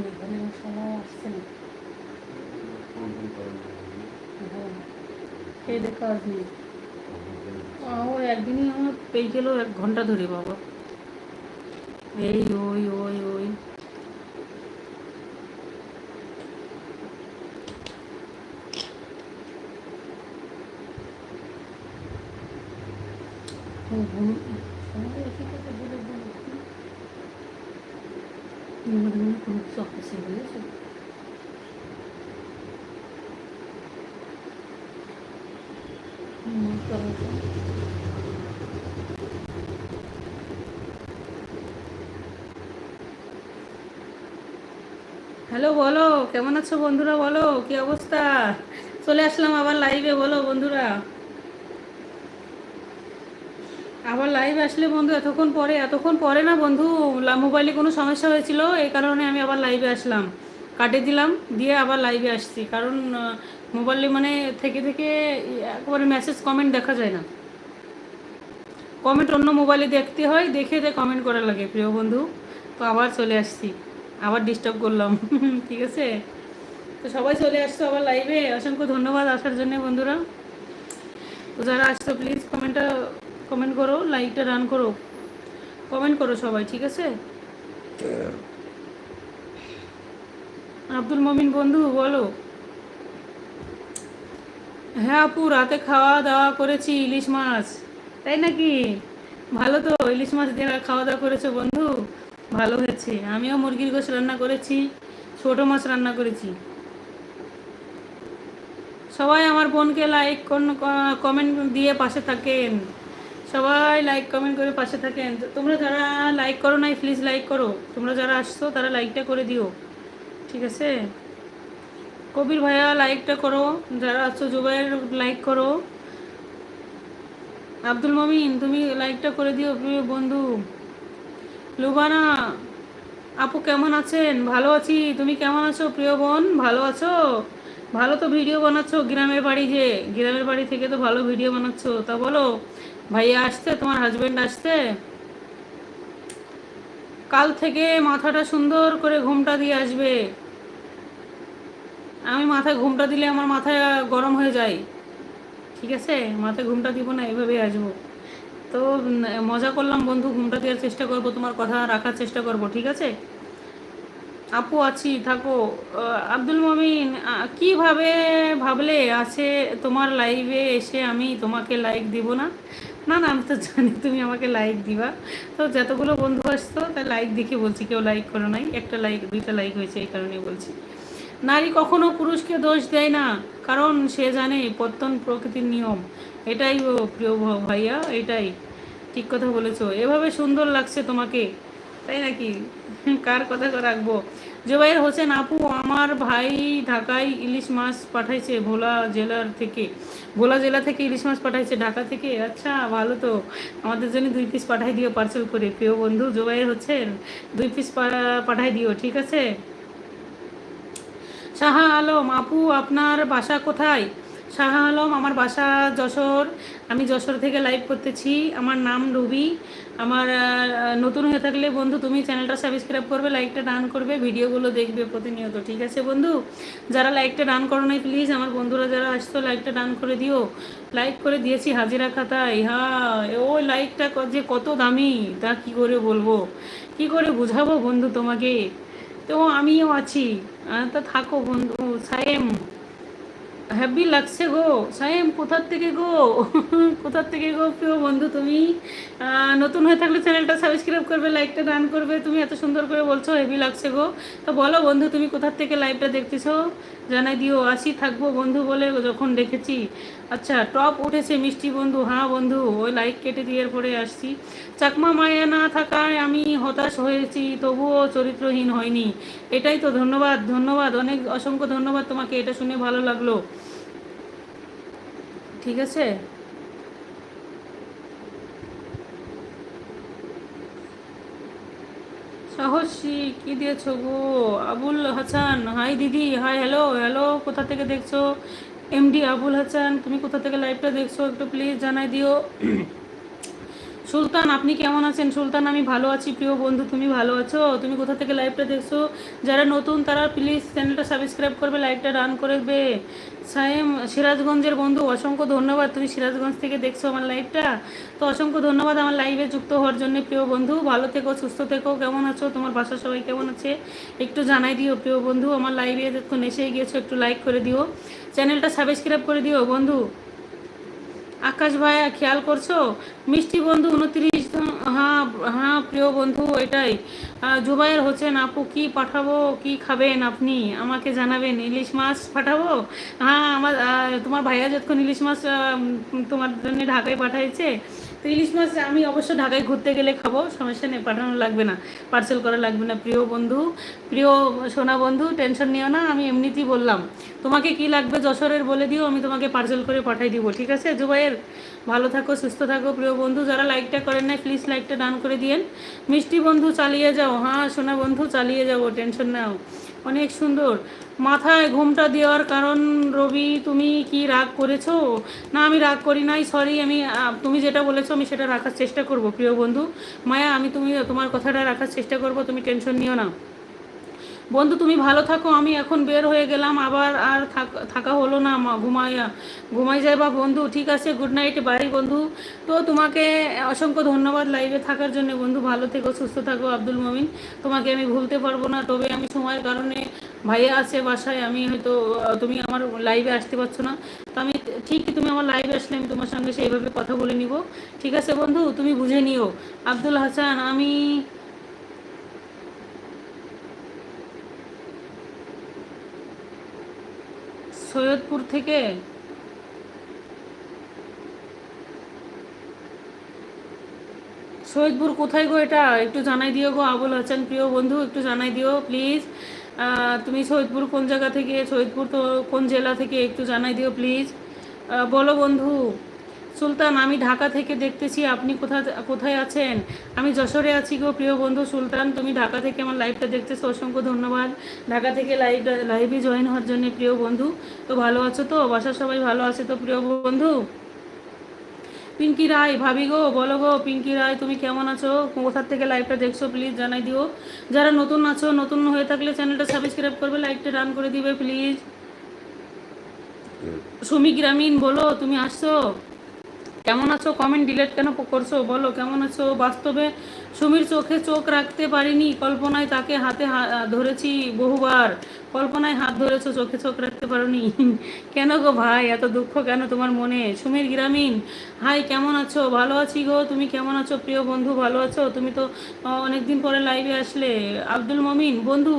এখানে মশলা আসছে না হ্যাঁ খেয়ে দেখা নেই ও একদিনই আমার পেয়ে গেল এক ঘণ্টা ধরে বাবা এই ওই ওই ওই ও, ঘুম সবাই একই কথা বলে বলে আমাদের মনে কোনো কিছু অফিসে বুঝেছ হুম, করো তো। হ্যালো, বলো, কেমন আছো বন্ধুরা? বলো, কি অবস্থা? চলে আসলাম আবার লাইভে বলো বন্ধুরা। আবার লাইভ আসলে বন্ধু, এতক্ষণ পরে এতক্ষণ পরে না বন্ধু মোবাইলে কোনো সমস্যা হয়েছিল, এই কারণে আমি আবার লাইভে আসলাম। কাটে দিলাম, দিয়ে আবার লাইভে আসছি। কারণ মোবাইলে মানে থেকে থেকে একবারে মেসেজ কমেন্ট দেখা যায় না। কমেন্ট অন্য মোবাইলে দেখতে হয়, দেখে যে কমেন্ট করা লাগে, প্রিয় বন্ধু। তো আবার চলে আসছি। আবার ডিস্টার্ব করলাম। ঠিক আছে? তো সবাই চলে আসছো আবার লাইভে অসংখ্য ধন্যবাদ আসার জন্য বন্ধুরা। তো যারা আসছো প্লিজ কমেন্টটা কমেন্ট করো লাইকটা রান করো। কমেন্ট করো সবাই, ঠিক আছে? আব্দুল মমিন বন্ধু, বলো। হ্যাঁ আপু, রাতে খাওয়া দাওয়া করেছি ইলিশ মাছ। তাই নাকি? ভালো তো, ইলিশ মাছ দিয়ে খাওয়া দাওয়া করেছ বন্ধু। ভালো হয়েছে। আমিও মুরগির গোশ রান্না করেছি, ছোট মাছ রান্না করেছি। সবাই আমার বোনকে লাইক কমেন্ট দিয়ে পাশে থাকেন। সবাই লাইক কমেন্ট করে পাশে থাকেন। তোমরা যারা লাইক করো নাই প্লিজ লাইক করো। তোমরা যারা আসছো, তারা লাইকটা করে দিও। ঠিক আছে? কবির ভাইয়া লাইকটা করো। যারা আসছো জুবাইয়ের লাইক করো। আব্দুল মমিন, তুমি লাইকটা করে দিও প্রিয় বন্ধু। লুবানা, আপু কেমন আছেন? ভালো আছি। তুমি কেমন আছো? প্রিয় বোন, ভালো আছো? ভালো তো ভিডিও বানাচ্ছো গ্রামের বাড়ি যে। গ্রামের বাড়ি থেকে তো ভালো ভিডিও বানাচ্ছো। তা বলো, ভাইয়া আসতে তোমার হাজবেন্ড আসতে কাল থেকে মাথাটা সুন্দর করে ঘুমটা দিয়ে আসবে। আমি মাথায় ঘুমটা দিলে আমার মাথায় গরম হয়ে যায়। ঠিক আছে? মাথায় ঘুমটা দিব না এইভাবেই আসব। তো মজা করলাম বন্ধু, ঘুমটা দেওয়ার চেষ্টা করব, তোমার কথা রাখার চেষ্টা করব, ঠিক আছে? আপু আছি, থাকো। আব্দুল মমিন কীভাবে ভাবলে আছে তোমার লাইভে এসে আমি তোমাকে লাইক দিব না? না না, আমি তো জানি তুমি আমাকে লাইক দিবা। তো যতগুলো বন্ধু আসতো তাই লাইক দেখে বলছি, কেউ লাইক করো নাই। একটা লাইক দুইটা লাইক হয়েছে, এই কারণে বলছি। নারী কখনো পুরুষকে দোষ দেয় না, কারণ সে জানে, পত্তন প্রকৃতির নিয়ম। এটাই ও প্রিয় ভাইয়া, এটাই। ঠিক কথা বলেছ। এভাবে সুন্দর লাগছে তোমাকে। তাই নাকি? কার কথা রাখব? জুবাইর হোসেন আপু, আমার ভাই ঢাকায় ইলিশ মাছ পাঠাইছে ভোলা জেলার থেকে। ভোলা জেলা থেকে ইলিশ মাছ পাঠাইছে ঢাকা থেকে? আচ্ছা ভালো তো। আমাদের জন্য দুই পিস পাঠাই দিও পার্সেল করে। প্রিয় বন্ধু, জুবাইর হচ্ছেন দুই পিস পাঠাই দিও, ঠিক আছে? শাহা আলম, আপু, আপনার বাসা কোথায়? শাহা আলম, আমার বাসা যশোর। আমি যশোর থেকে লাইভ করতেছি। আমার নাম রুবি। আমার নতুন হয়ে থাকলে বন্ধু, তুমি চ্যানেলটা সাবস্ক্রাইব করবে লাইকটা ডান করবে, ভিডিওগুলো দেখবে প্রতিনিয়ত, ঠিক আছে বন্ধু? যারা লাইকটা ডান করো নাই প্লিজ আমার বন্ধুরা যারা আসতো লাইকটা ডান করে দিও। লাইক করে দিয়েছি হাজিরা খাতায়। হ্যাঁ ও লাইকটা যে কত দামি, তা কি করে বলব? কি করে বুঝাবো বন্ধু তোমাকে? তো আমিও আছি। তা থাকো বন্ধু সায়েম হ্যাপি লাগছে গো। সাহেম কোথার থেকে গো? কোথার থেকে গো প্রিয় বন্ধু তুমি? নতুন হয়ে থাকলে চ্যানেলটা সাবস্ক্রাইব করবে লাইকটা ডান করবে। তুমি এত সুন্দর করে বলছো হেভি লাগছে গো। তো বলো বন্ধু, তুমি কোথার থেকে লাইভটা দেখতেছো? জানাই দিও, আসি, থাকব বন্ধু বলে যখন দেখেছি। আচ্ছা টপ উঠেছে, মিষ্টি বন্ধু হ্যাঁ বন্ধু, ওই লাইক কেটে দিয়ে পরে আসছি। চাকমা মায়া না থাকায় আমি হতাশ হয়েছি, তবুও চরিত্রহীন হয়নি এটাই তো ধন্যবাদ ধন্যবাদ, অনেক অসংখ্য ধন্যবাদ তোমাকে, এটা শুনে ভালো লাগল। ঠিক আছে? সাহসী, কি দিয়েছ গো? আবুল হাসান, হাই দিদি, হাই, হ্যালো হ্যালো, কোথা থেকে দেখছ? এমডি আবুল হাসান, তুমি কোথা থেকে লাইভটা দেখছ? একটু প্লিজ জানাই দিও। সুলতান, আপনি কেমন আছেন? সুলতান, আমি ভালো আছি। প্রিয় বন্ধু, তুমি ভালো আছো? তুমি কোথা থেকে লাইভটা দেখছ? যারা নতুন, তারা প্লিজ চ্যানেলটা সাবস্ক্রাইব করবে লাইভটা রান করবে। সায়েম, সিরাজগঞ্জের বন্ধু, অসংখ্য ধন্যবাদ। তুমি সিরাজগঞ্জ থেকে দেখছ আমার লাইভটা তো অসংখ্য ধন্যবাদ আমার লাইভে যুক্ত হওয়ার জন্য, প্রিয় বন্ধু। ভালো থেকো, সুস্থ থেকো। কেমন আছো? তোমার বাসার সবাই কেমন আছে? একটু জানাই দিও, প্রিয় বন্ধু। আমার লাইভে যখন এসে গিয়েছো একটু লাইক করে দিও। চ্যানেলটা সাবস্ক্রাইব করে দিও, বন্ধু। আকাশ ভাইয়া, খেয়াল করছ? মিষ্টি বন্ধু উনত্রিশ হ্যাঁ হ্যাঁ প্রিয় বন্ধু, এটাই। জুবাইয়ের হচ্ছেন আপু কি পাঠাবো, কি খাবেন আপনি? আমাকে জানাবেন, ইলিশ মাছ পাঠাবো? হ্যাঁ আমার তোমার ভাইয়া যতক্ষণ ইলিশ মাছ তোমার জন্য ঢাকায় পাঠাইছে তো ইলিশ মাছ আমি অবশ্য ঢাকায় ঘুরতে গেলে খাব, সমস্যা নেই, পাঠানো লাগবে না পার্সেল করা লাগবে না। প্রিয় বন্ধু, প্রিয় সোনা বন্ধু টেনশন নিও না, আমি এমনিতেই বললাম। তোমাকে কি লাগবে যশোরের বলে দিও, আমি তোমাকে পার্সেল করে পাঠাই দিব, ঠিক আছে? জুবাইয়ের ভালো থাকো, সুস্থ থাকো, প্রিয় বন্ধু, যারা লাইকটা করেন না প্লিজ লাইকটা ডান করে দিয়েন। মিষ্টি বন্ধু, চালিয়ে যাও হ্যাঁ সোনা বন্ধু, চালিয়ে যাব টেনশন নাও। অনেক সুন্দর। মাথায় ঘুমটা দেওয়ার কারণ রবি, তুমি কি রাগ করেছ? না, আমি রাগ করি নাই সরি আমি তুমি যেটা বলেছ আমি সেটা রাখার চেষ্টা করব, প্রিয় বন্ধু। মায়া, আমি তুমি, তোমার কথাটা রাখার চেষ্টা করব, তুমি টেনশন নিও না। বন্ধু, তুমি ভালো থাকো, আমি এখন বের হয়ে গেলাম, আবার আর থাক- হলো না ঘুমাইয়া ঘুমাই যায় বা বন্ধু, ঠিক আছে গুড নাইট বাই বন্ধু। তো তোমাকে অসংখ্য ধন্যবাদ লাইভে থাকার জন্য বন্ধু, ভালো থেকো, সুস্থ থাকো, আব্দুল মমিন। তোমাকে আমি ভুলতে পারব না, তবে আমি সময়ের কারণে ভাইয়া আছে বাসায়, আমি হয়তো তুমি আমার লাইভে আসতে পারছ না। তো আমি ঠিকই তুমি আমার লাইভে আসলে আমি তোমার সঙ্গে সেইভাবে কথা বলে নিব। ঠিক আছে বন্ধু, তুমি বুঝে নিও। আব্দুল হাসান, আমি সৈয়দপুর থেকে? সৈয়দপুর কোথায় গো এটা? একটু জানাই দিও গো, আবুল হাসান প্রিয় বন্ধু, একটু জানাই দিও প্লিজ তুমি সৈয়দপুর কোন জায়গা থেকে, সৈয়দপুর তো কোন জেলা থেকে, একটু জানাই দিও প্লিজ বলো বন্ধু। সুলতান আমি ঢাকা থেকে দেখতেছি আপনি কোথা কোথায় আছেন? আমি যশোরে আছি গো প্রিয় বন্ধু সুলতান তুমি ঢাকা থেকে আমার লাইভটা দেখতেছো অসংখ্য ধন্যবাদ। ঢাকা থেকে লাইভ লাইভে জয়েন হওয়ার জন্য প্রিয় বন্ধু তো ভালো আছো তো? বাসার সবাই ভালো আছে তো প্রিয় বন্ধু? পিঙ্কি রায় ভাবি গো বলো গো পিঙ্কি রায় তুমি কেমন আছো? কোথার থেকে লাইভটা দেখছ প্লিজ জানাই দিও। যারা নতুন আছো নতুন হয়ে থাকলে চ্যানেলটা সাবস্ক্রাইব করবে লাইকটা রান করে দিবে প্লিজ সুমি গ্রামীণ বলো তুমি আসছো? কেমন আছো? কমেন্ট ডিলেট কেন করছ? বলো, কেমন আছো? বাস্তবে সুমির চোখে চোখ রাখতে পারিনি, কল্পনায় তাকে হাতে ধরেছি বহুবার। কল্পনায় হাত ধরেছো, চোখে চোখ রাখতে পারোনি। কেন গো ভাই, এত দুঃখ কেন তোমার মনে? সুমির গ্রামীণ, হাই, কেমন আছো? ভালো আছি গো, তুমি কেমন আছো? প্রিয় বন্ধু, ভালো আছো? তুমি তো অনেকদিন পরে লাইভে আসলে। আব্দুল মমিন, বন্ধু,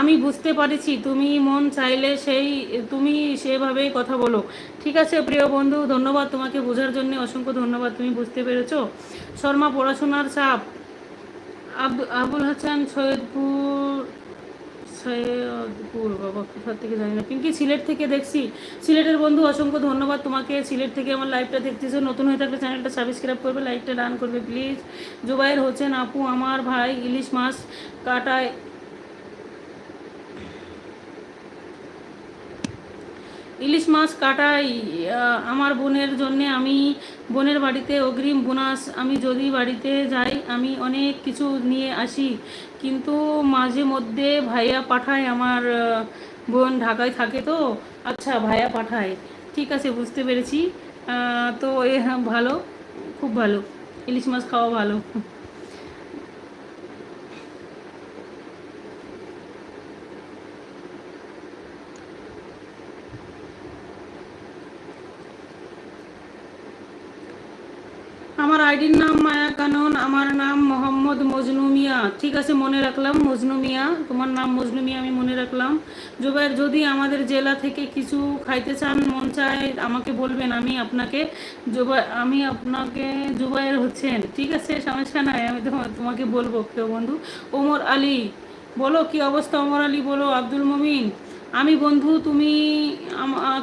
আমি বুঝতে পারছি, তুমি মন চাইলে সেই, তুমি সেভাবেই কথা বলো। ঠিক আছে, প্রিয় বন্ধু, ধন্যবাদ তোমাকে বোঝার জন্য, অসংখ্য ধন্যবাদ, তুমি বুঝতে পেরেছ। শর্মা, পড়াশোনার চাপ। আবুল হাসান, সৈয়দপুর সৈয়দপুর বাবা কোথা থেকে জানি না। পিঙ্কি, সিলেট থেকে দেখছি। সিলেটের বন্ধু, অসংখ্য ধন্যবাদ তোমাকে। সিলেট থেকে আমার লাইভটা দেখতেছো। নতুন হয়ে থাকলে চ্যানেলটা সাবস্ক্রাইব করবে লাইকটা ডান করবে প্লিজ জুবাইর হোসেন আপু, আমার ভাই, ইলিশ মাছ কাটায়। ইলিশ মাছ কাটাই আমার বোনের জন্যে আমি বোনের বাড়িতে অগ্রিম বোনাস, আমি যদি বাড়িতে যাই, আমি অনেক কিছু নিয়ে আসি। কিন্তু মাঝে মধ্যে ভাইয়া পাঠায় আমার বোন ঢাকায় থাকে তো। আচ্ছা ভাইয়া পাঠায়। ঠিক আছে, বুঝতে পেরেছি। তো এ, ভালো, খুব ভালো। ইলিশ মাছ খাওয়া ভালো আমার আইডির নাম মায়া কানন, আমার নাম মোহাম্মদ মজনু মিয়া। ঠিক আছে, মনে রাখলাম, মজনু মিয়া, তোমার নাম মজনু মিয়া, আমি মনে রাখলাম। জুবাইর যদি আমাদের জেলা থেকে কিছু খাইতে চান, মন চায়, আমাকে বলবেন, আমি আপনাকে জুবাই, আমি আপনাকে জুবাইর হচ্ছেন। ঠিক আছে, সমস্যা নাই, আমি তোমা- তোমাকে বলব, প্রিয় বন্ধু। ওমর আলী, বলো, কি অবস্থা ওমর আলী, বলো, আব্দুল মমিন? আমি বন্ধু, তুমি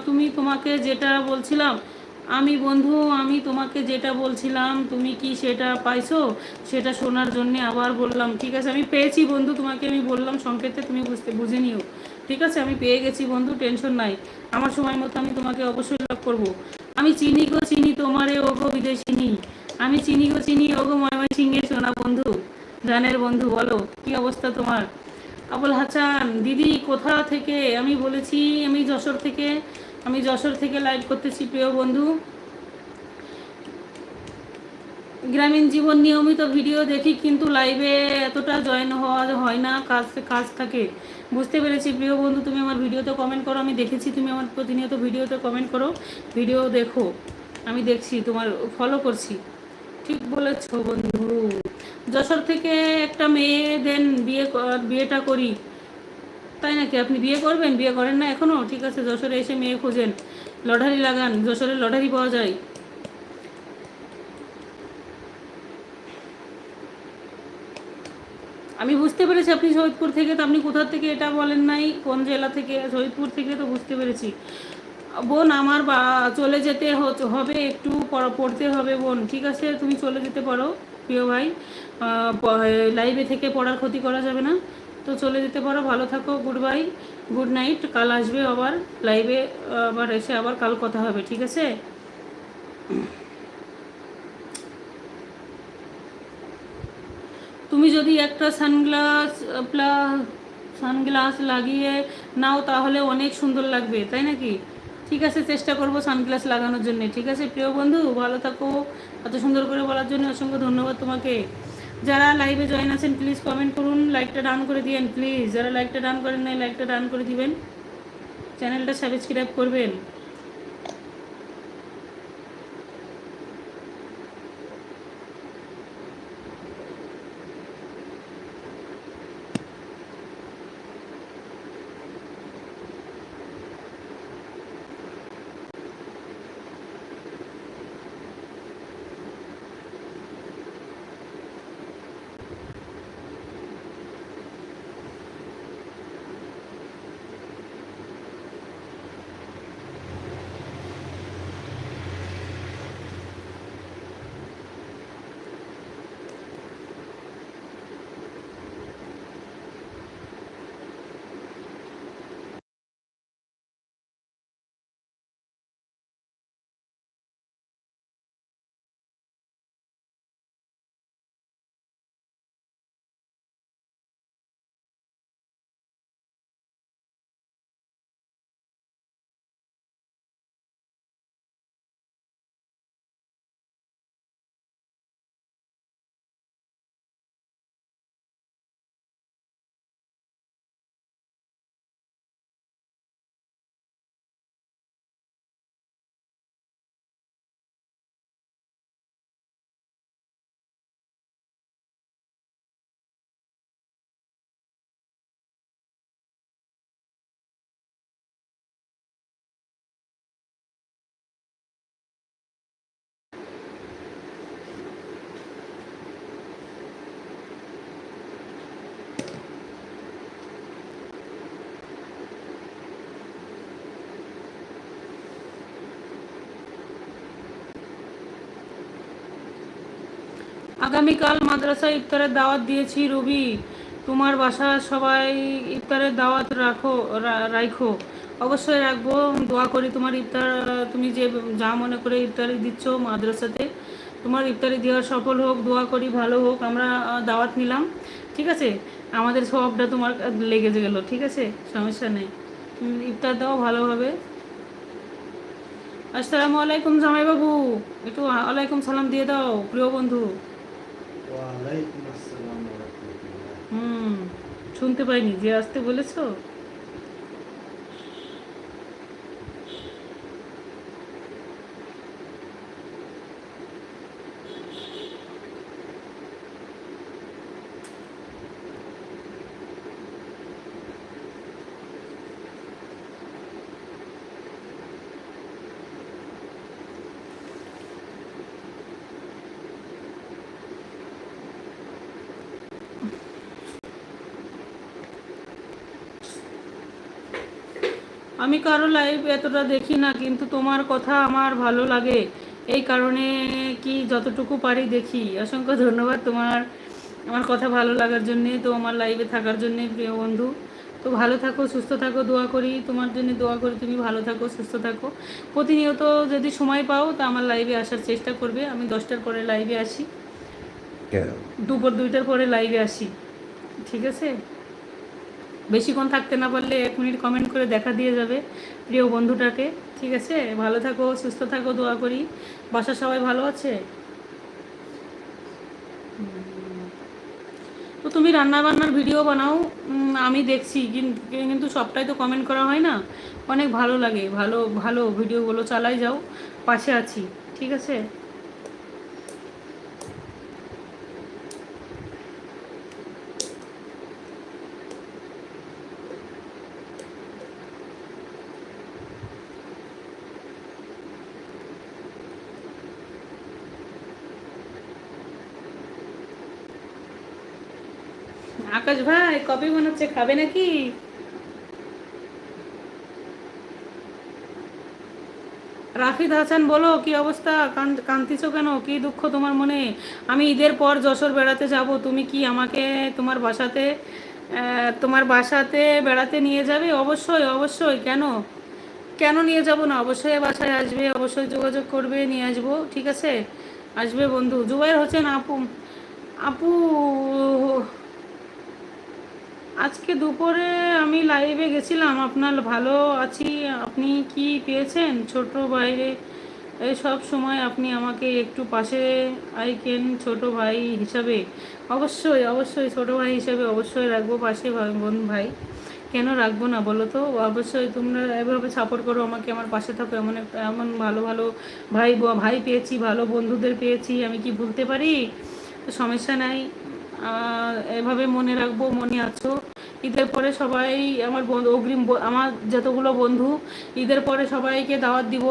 তুমি তোমাকে যেটা বলছিলাম আমি বন্ধু, আমি তোমাকে যেটা বলছিলাম, তুমি কি সেটা পাইছো? সেটা শোনার জন্য আবার বললাম, ঠিক আছে? আমি পেয়েছি বন্ধু, তোমাকে আমি বললাম সংকেতে, তুমি বুঝতে, বুঝে নিও। ঠিক আছে? আমি পেয়ে গেছি বন্ধু, টেনশন নাই। আমার সময় মতো আমি তোমাকে অবশ্যই লাভ করব। আমি চিনি গো, চিনি তোমারে ও গো বিদেশিনী। আমি চিনি গো, চিনি ওগো ময়ময় সিংহে সোনা বন্ধু, জানের বন্ধু, বলো, কি অবস্থা তোমার? আবুল হাসান, দিদি, কোথা থেকে? আমি বলেছি, আমি যশোর থেকে। আমি যশোর থেকে লাইভ করতেছি, প্রিয় বন্ধু। গ্রামীণ জীবন নিয়মিত ভিডিও দেখি, কিন্তু লাইভে এতটা জয়েন হওয়া হয় না, কাজ কাজ থাকে। বুঝতে পেরেছি, প্রিয় বন্ধু, তুমি আমার ভিডিওতে কমেন্ট করো, আমি দেখেছি, তুমি আমার প্রতিনিয়ত ভিডিওতে কমেন্ট করো, ভিডিও দেখো, আমি দেখছি, তোমার ফলো করছি। ঠিক বলেছ, বন্ধু। যশোর থেকে একটা মেয়ে দেন, বিয়ে বিয়েটা করি। তাই নাকি? আপনি বিয়ে করবেন? বিয়ে করেন না এখনও ঠিক আছে, যশোরে এসে মেয়ে খোঁজেন। লটারি লাগান, যশোরে লটারি পাওয়া যায়। আমি বুঝতে পেরেছি আপনি শহীদপুর থেকে, তো আপনি কোথা থেকে এটা বলেন নাই? কোন জেলা থেকে? শহীদপুর থেকে তো বুঝতে পেরেছি। বোন, আমার বা, চলে যেতে হবে একটু পড়তে হবে বোন। ঠিক আছে, তুমি চলে যেতে পারো, প্রিয় ভাই। লাইভে থেকে পড়ার ক্ষতি করা যাবে না। তো চলে যেতে পারো, ভালো থাকো গুড বাই গুড নাইট কাল আসবে আবার লাইভে আবার এসে আবার কাল কথা হবে, ঠিক আছে? তুমি যদি একটা সানগ্লাস প্লাস সানগ্লাস লাগিয়ে নাও, তাহলে অনেক সুন্দর লাগবে, তাই নাকি? ঠিক আছে, চেষ্টা করব সানগ্লাস লাগানোর জন্য, ঠিক আছে, প্রিয় বন্ধু? ভালো থাকো, এত সুন্দর করে বলার জন্য অসংখ্য ধন্যবাদ তোমাকে। যারা লাইভে জয়েন আছেন প্লিজ কমেন্ট করুন লাইকটা ডান করে দিয়েন প্লিজ যারা লাইকটা ডান করেন নাই লাইকটা ডান করে দিবেন। চ্যানেলটা সাবস্ক্রাইব করবেন। আগামীকাল মাদ্রাসা ইফতারের দাওয়াত দিয়েছি, রবি। তোমার বাসা সবাই ইফতারের দাওয়াত রাখো, রা- রাখো অবশ্যই রাখব। দোয়া করি তোমার ইফতার, তুমি যে, যা মনে করে ইফতারি দিচ্ছ মাদ্রাসাতে, তোমার ইফতারি দেওয়া সফল হোক, দোয়া করি ভালো হোক, আমরা দাওয়াত নিলাম। ঠিক আছে? আমাদের সবটা তোমার লেগে গেল, ঠিক আছে? সমস্যা নেই। ইফতার দাও ভালোভাবে আসসালামু আলাইকুম জামাইবাবু। একটু আলাইকুম সালাম দিয়ে দাও, প্রিয় বন্ধু। হুম শুনতে পাইনি যে আসতে বলেছ? আমি কারও লাইভ এতটা দেখি না কিন্তু তোমার কথা আমার ভালো লাগে। এই কারণে কি যতটুকু পারি দেখি। অসংখ্য ধন্যবাদ তোমার আমার কথা ভালো লাগার জন্যে তো আমার লাইভে থাকার জন্যে প্রিয় বন্ধু। তো ভালো থাকো সুস্থ থাকো দোয়া করি। তোমার জন্য দোয়া করি তুমি ভালো থাকো সুস্থ থাকো। প্রতিনিয়ত যদি সময় পাও তা আমার লাইভে আসার চেষ্টা করবে। আমি দশটার পরে লাইভে আসি। দুপুর দুইটার পরে লাইভে আসি। ঠিক আছে? বেশিক্ষণ থাকতে না পারলে এক মিনিট কমেন্ট করে দেখা দিয়ে যাবে প্রিয় বন্ধুটাকে। ঠিক আছে? ভালো থাকো, সুস্থ থাকো, দোয়া করি। বাসার সবাই ভালো আছে? তো তুমি রান্না বান্নার ভিডিও বানাও আমি দেখছি কিন্তু সবটাই তো কমেন্ট করা হয় না। অনেক ভালো লাগে। ভালো ভালো ভিডিওগুলো চালাই যাও। পাশে আছি। ঠিক আছে? কবে বানাচ্ছে খাবে নাকি? রাফিদ হাসান, বলো, কি অবস্থা? কান- কাঁদতেছো কেন? কি দুঃখ তোমার মনে? আমি ঈদের পর যশোর বেড়াতে যাব। তুমি কি আমাকে তোমার বাসাতে তোমার বাসাতে বেড়াতে নিয়ে যাবে? অবশ্যই অবশ্যই। কেন? কেন নিয়ে যাব না? অবশ্যই বাসায় আসবে, অবশ্যই যোগাযোগ করবে, নিয়ে আসব, ঠিক আছে? আসবে বন্ধু। জুবাইর হোসেন, আপু আপু আজকে দুপুরে আমি লাইভে গেছিলাম। আপনার ভালো আছি? আপনি কি পেয়েছেন? ছোট বাইরে এই সব সময় আপনি আমাকে একটু পাশে আইকেন ছোট ভাই হিসাবে। অবশ্যই অবশ্যই ছোট ভাই হিসাবে অবশ্যই রাখব পাশে বোন ভাই। কেন রাখব না বলো তো? অবশ্যই তোমরা এভাবে সাপোর্ট করো, আমাকে আমার পাশে থাকো। এমন এমন ভালো ভালো ভাই ভাই পেয়েছি, ভালো বন্ধুদের পেয়েছি। আমি কি ভুলতে পারি? সমস্যা নাই। এভাবে মনে রাখব, মনে আছো। ঈদের পরে সবাই আমার বন্ধু, অগ্রিম আমার যতগুলো বন্ধু, ঈদের পরে সবাইকে দাওয়াত দিব।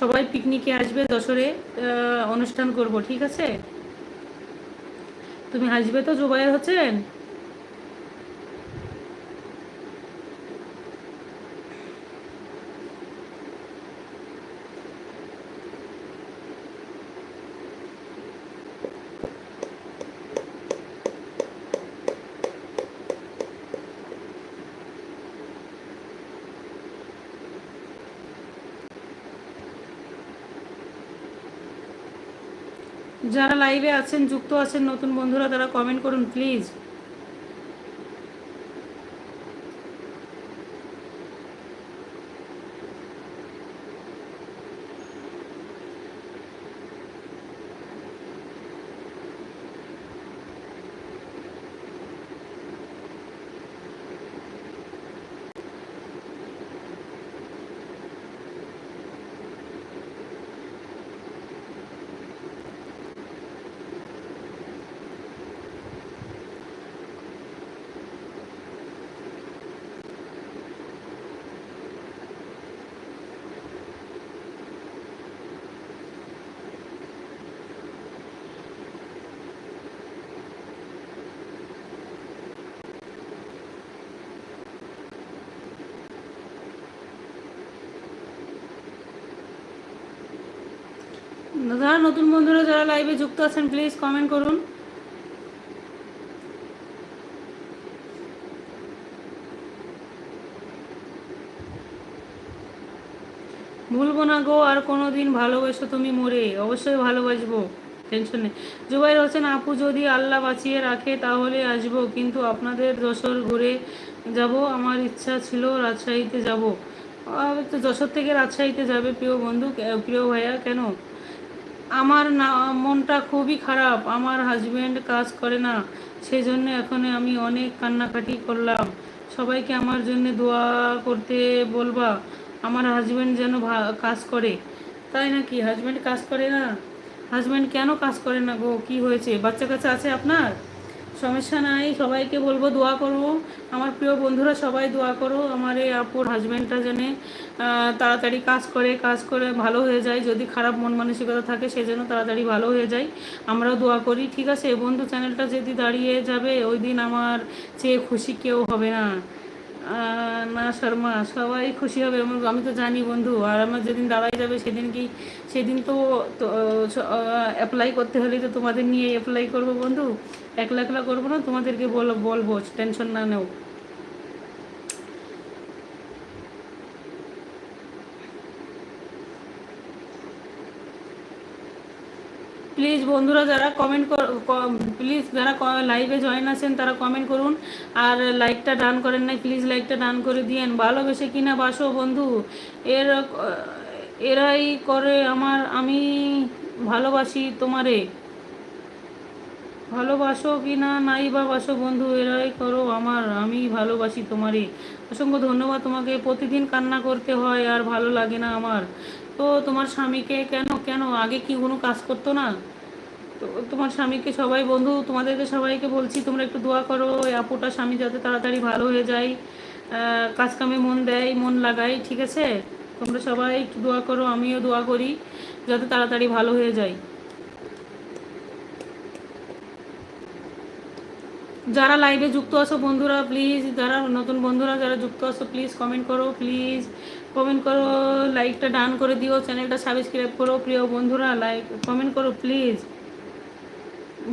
সবাই পিকনিকে আসবে দশরে অনুষ্ঠান করব, ঠিক আছে? তুমি আসবে তো, জুবাইর হচ্ছেন যারা লাইভে আছেন যুক্ত আছেন নতুন বন্ধুরা তারা কমেন্ট করুন প্লিজ যারা নতুন বন্ধুরা যারা লাইভে যুক্ত আছেন প্লিজ কমেন্ট করুন। ভুলবো না গো, আর কোনো দিন ভালোবেসো তুমি মরে। অবশ্যই ভালোবাসবো টেনশন নেই। জুবাইর হোসেন, আপু যদি আল্লাহ বাঁচিয়ে রাখে, তাহলে আসব। কিন্তু আপনাদের যশোর ঘুরে যাব, আমার ইচ্ছা ছিল রাজশাহীতে যাব। তো যশোর থেকে রাজশাহীতে যাবে, প্রিয় বন্ধু, প্রিয় ভাইয়া, কেন? আমার না, মনটা খুবই খারাপ। আমার হাজব্যান্ড কাজ করে না সেই জন্য এখন আমি অনেক কান্নাকাটি করলাম। সবাইকে আমার জন্য দোয়া করতে বলবা, আমার হাজব্যান্ড যেন কাজ করে। তাই নাকি? হাজব্যান্ড কাজ করে না? হাজব্যান্ড কেন কাজ করে না গো? কি হয়েছে? বাচ্চা কাছে আছে আপনার? সমস্যা নাই, সবাইকে বলব দোয়া করব আমার প্রিয় বন্ধুরা, সবাই দোয়া করো। আমার এই আপুর হাজব্যান্ডটা যেন তাড়াতাড়ি কাজ করে কাজ করে ভালো হয়ে যায়। যদি খারাপ মন মানসিকতা থাকে, সে যেন তাড়াতাড়ি ভালো হয়ে যায়। আমরাও দোয়া করি, ঠিক আছে? বন্ধু চ্যানেলটা যদি দাঁড়িয়ে যাবে, ওই দিন আমার চেয়ে খুশি কেউ হবে না। না, শর্মা, সবাই খুশি হবে আমি তো জানি বন্ধু, আর আমার যেদিন দাঁড়াই যাবে সেদিন কি, সেদিন তো অ্যাপ্লাই করতে হলে তো তোমাদের নিয়ে অ্যাপ্লাই করব বন্ধু। একলা একলা করব না, তোমাদেরকে বল, বলব টেনশন না নেও। প্লিজ বন্ধুরা যারা কমেন্ট প্লিজ যারা লাইভে জয়েন আছেন, তারা কমেন্ট করুন। আর লাইকটা ডান করেন নাই প্লিজ লাইকটা ডান করে দিয়েন। ভালোবেসে কিনা বাসো বন্ধু। এর, এরাই করে আমার, আমি ভালোবাসি তোমারে। ভালোবাসো কি না নাই বা বাসো বন্ধু, এরাই করো আমার, আমি ভালোবাসি তোমারে। অসংখ্য ধন্যবাদ তোমাকে। প্রতিদিন কান্না করতে হয় আর ভালো লাগে না আমার। তো তোমার স্বামীকে কেন কেন? আগে কি কোনো কাজ করতো না? তো তোমার স্বামীকে সবাই, বন্ধু তোমাদেরকে সবাইকে বলছি, তোমরা একটু দোয়া করো, এই আপুটা স্বামী যাতে তাড়াতাড়ি ভালো হয়ে যায় কাজকামে কাজ কামে মন দেয়, মন লাগায়, ঠিক আছে? তোমরা সবাই একটু দোয়া করো, আমিও দোয়া করি, যাতে তাড়াতাড়ি ভালো হয়ে যায়। যারা লাইভে যুক্ত আছো বন্ধুরা প্লিজ যারা নতুন বন্ধুরা, যারা যুক্ত আছো প্লিজ কমেন্ট করো প্লিজ কমেন্ট করো লাইকটা ডান করে দিও চ্যানেলটা সাবস্ক্রাইব করো, প্রিয় বন্ধুরা লাইক কমেন্ট করো প্লিজ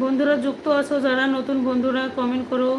বন্ধুরা, যুক্ত আছো, যারা নতুন বন্ধুরা কমেন্ট করো।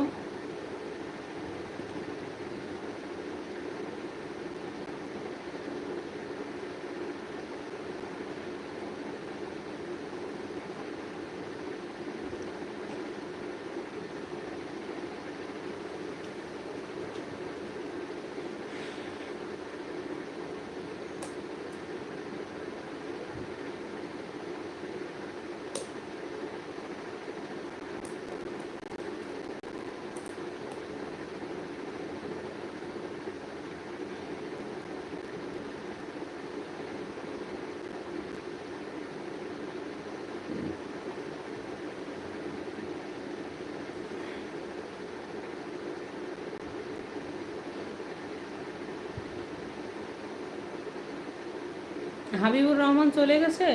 হাবিবুর রহমান চলে গেছে?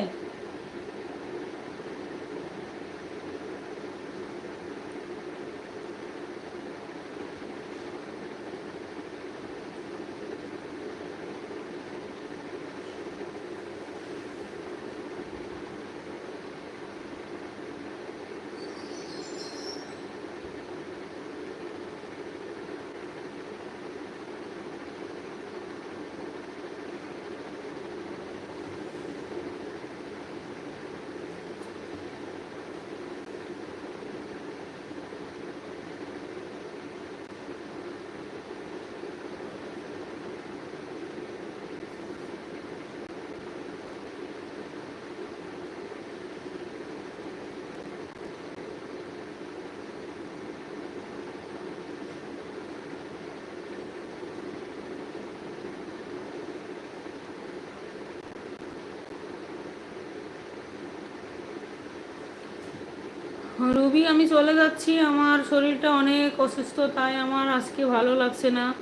রবি, আমি চলে যাচ্ছি। আমার শরীরটা অনেক অসুস্থ, তাই আমার আজকে ভালো লাগছে না।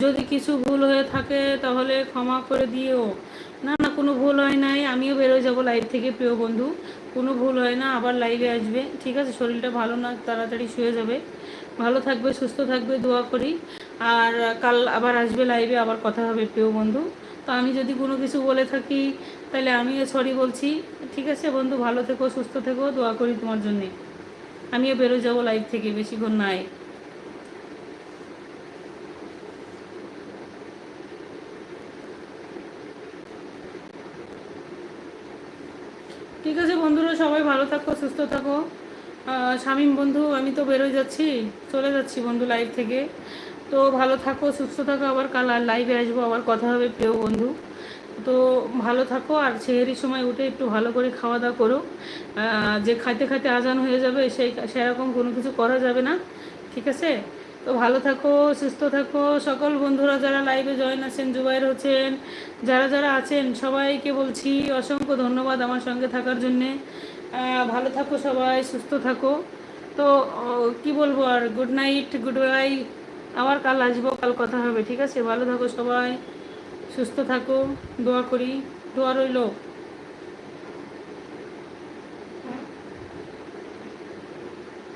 যদি কিছু ভুল হয়ে থাকে, তাহলে ক্ষমা করে দিও। না না, কোনো ভুল হয় নাই। আমিও বেরোয় যাব লাইভ থেকে, প্রিয় বন্ধু। কোনো ভুল হয় না, আবার লাইভে আসবে। ঠিক আছে, শরীরটা ভালো না, তাড়াতাড়ি শুয়ে যাবে। ভালো থাকবে, সুস্থ থাকবে, দোয়া করি। আর কাল আবার আসবে লাইভে আবার কথা হবে, প্রিয় বন্ধু। তো আমি যদি কোনো কিছু বলে থাকি, তাহলে আমিও সরি বলছি। ঠিক আছে, বন্ধু, ভালো থেকো, সুস্থ থেকো, দোয়া করি তোমার জন্যে। আমিও বেরো যাব লাইভ থেকে, বেশিক্ষণ নাই। ঠিক আছে বন্ধুরা, সবাই ভালো থাকো, সুস্থ থাকো। শামীম বন্ধু, আমি তো বেরোয় যাচ্ছি, চলে যাচ্ছি বন্ধু লাইভ থেকে। তো ভালো থাকো, সুস্থ থাকো, আবার কাল আর লাইভে আসব, আবার কথা হবে প্রিয় বন্ধু। তো ভালো থাকো, আর সেহেরির সময় উঠে একটু ভালো করে খাওয়া দাওয়া করো যে খাইতে খাইতে আজান হয়ে যাবে, সেই, সেরকম কোনো কিছু করা যাবে না, ঠিক আছে? তো ভালো থাকো, সুস্থ থাকো। সকল বন্ধুরা যারা লাইভে জয়েন আছেন, জুবাইর হোসেন, যারা যারা আছেন, সবাইকে বলছি অসংখ্য ধন্যবাদ আমার সঙ্গে থাকার জন্যে। ভালো থাকো সবাই, সুস্থ থাকো। তো কি বলব আর গুড নাইট গুড বাই আবার কাল আসব, কাল কথা হবে, ঠিক আছে? ভালো থাকো সবাই। সুস্থ থাকো দোয়া করি। দোয়া রইল।